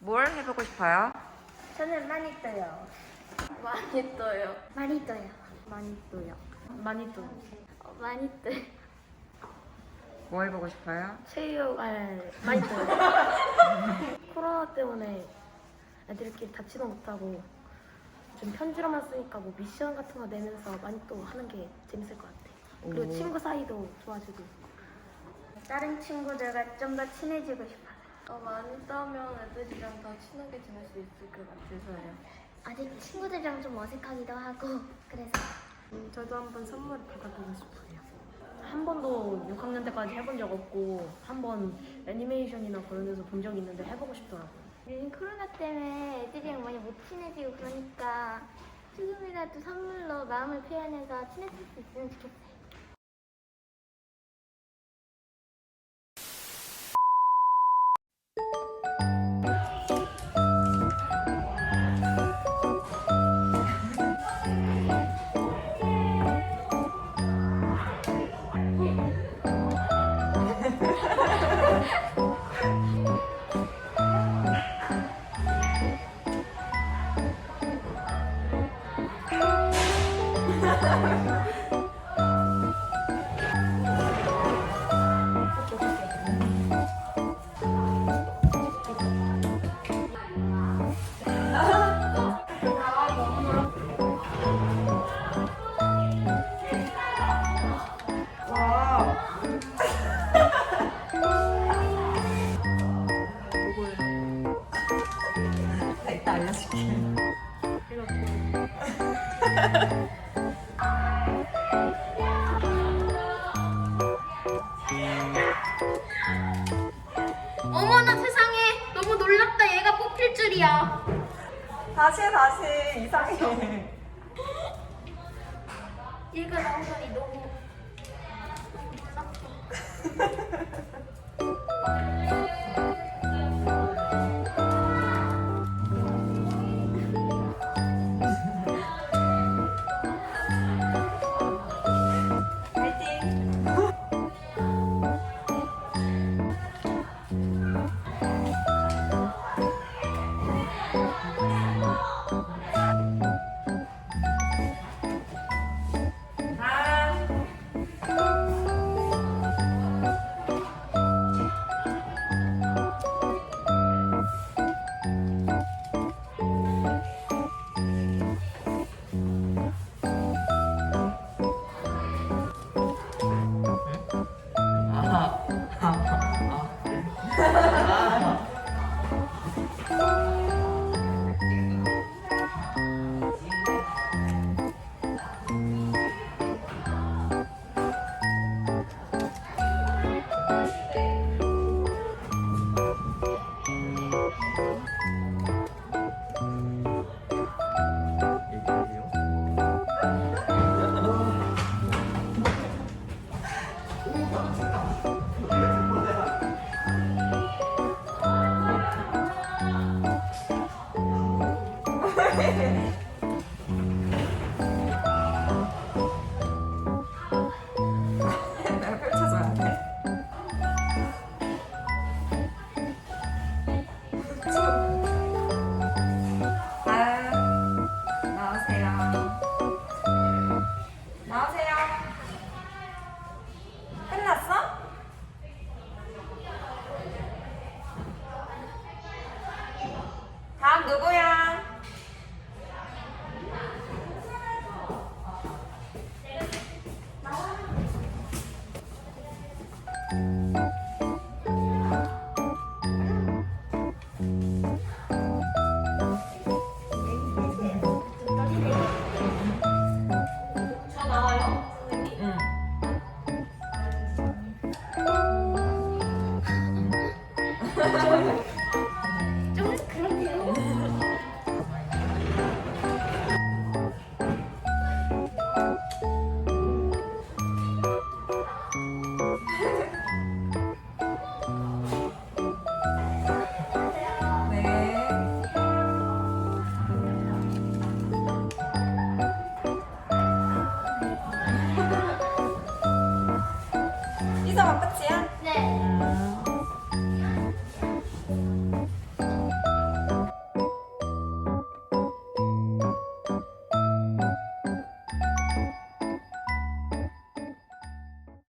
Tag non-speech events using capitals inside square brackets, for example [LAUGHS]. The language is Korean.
뭘 해보고 싶어요? 저는 많이 떠요. 많이 떠요. 많이 떠요. 많이 떠요. 많이 떠요. 어, 많이 떠요. 뭐 해보고 싶어요? 체육 아 많이 떠요. [LAUGHS] 코로나 때문에 애들끼리 다치도 못하고 좀 편지로만 쓰니까 뭐 미션 같은 거 내면서 많이 또 하는 게 재밌을 것 같아. 그리고 오. 친구 사이도 좋아지고. 다른 친구들과 좀 더 친해지고 싶어요. 어, 많이 따면 애들이랑 더 친하게 지낼 수 있을 것 같아서요. 아직 친구들이랑 좀 어색하기도 하고 그래서 음, 저도 한번 선물 받아보고 싶어요. 한 번도 6학년 때까지 해본 적 없고 한 번 애니메이션이나 그런 데서 본 적이 있는데 해보고 싶더라고요. 요즘 코로나 때문에 애들이랑 많이 못 친해지고 그러니까 지금이라도 선물로 마음을 표현해서 친해질 수 있으면 좋겠어요. 어머나 세상에 너무 놀랍다 얘가 뽑힐 줄이야. 다시 해, 다시. 이상해. 얘가 나오다니 너무 파이팅! [LAUGHS] Yeah.